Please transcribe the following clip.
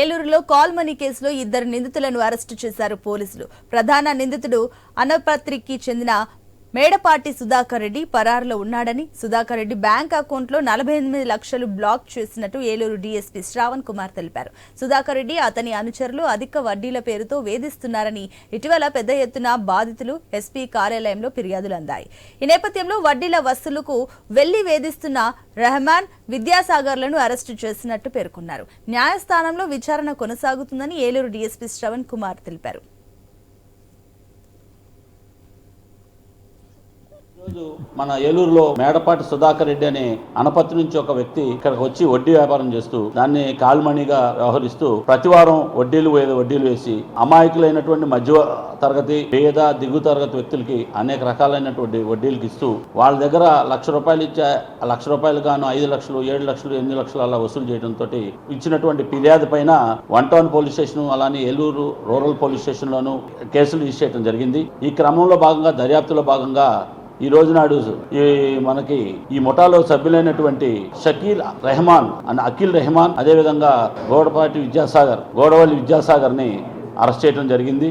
ఏలూరులో కాల్మనీ కేసులో ఇద్దరు నిందితులను అరెస్టు చేశారు పోలీసులు. ప్రధాన నిందితుడు అనపత్రికి చెందిన మేడపాటి సుధాకర్ రెడ్డి పరారులో ఉన్నాడని సుధాకర్ రెడ్డి బ్యాంక్ అకౌంట్లో నలభై ఎనిమిది లక్షలు బ్లాక్ చేసినట్టు ఏలూరు డీఎస్పీ శ్రావణ్ కుమార్ తెలిపారు. సుధాకర్ రెడ్డి అతని అనుచరులు అధిక వడ్డీల పేరుతో వేధిస్తున్నారని ఇటీవల పెద్ద ఎత్తున బాధితులు ఎస్పీ కార్యాలయంలో ఫిర్యాదులు అందాయి. ఈ నేపథ్యంలో వడ్డీల వసూలుకు వెళ్ళి వేధిస్తున్న రెహమాన్ విద్యాసాగర్లను అరెస్టు చేసినట్టు పేర్కొన్నారు. న్యాయస్థానంలో విచారణ కొనసాగుతుందని ఏలూరు డీఎస్పీ శ్రవణ్ కుమార్ తెలిపారు. ఈరోజు మన ఏలూరులో మేడపాటి సుధాకర్ రెడ్డి అనే అనపత్తి నుంచి ఒక వ్యక్తి ఇక్కడికి వచ్చి వడ్డీ వ్యాపారం చేస్తూ దాన్ని కాల్మణిగా వ్యవహరిస్తూ ప్రతివారం వడ్డీలు వడ్డీలు వేసి అమాయకులైనటువంటి మధ్య తరగతి పేద దిగు తరగతి వ్యక్తులకి అనేక రకాలైనటువంటి వడ్డీలకు ఇస్తూ వాళ్ళ దగ్గర లక్ష రూపాయలు ఇచ్చే లక్ష రూపాయలు గాను ఐదు లక్షలు ఏడు లక్షలు ఎనిమిది లక్షలు అలా వసూలు చేయడంతో ఇచ్చినటువంటి ఫిర్యాదు పైన వన్ టౌన్ పోలీస్ స్టేషన్ అలానే ఏలూరు రూరల్ పోలీస్ స్టేషన్లోనూ కేసులు రిజిస్టర్ చేయడం జరిగింది. ఈ క్రమంలో భాగంగా దర్యాప్తులో భాగంగా ఈ రోజు నాడు ఈ మనకి ఈ ముఠాలో సభ్యులైనటువంటి షకీల్ రెహమాన్ అండ్ అఖిల్ రెహమాన్ అదేవిధంగా గోడపాటి విద్యాసాగర్ గౌడవల్లి విద్యాసాగర్ని అరెస్ట్ చేయడం జరిగింది.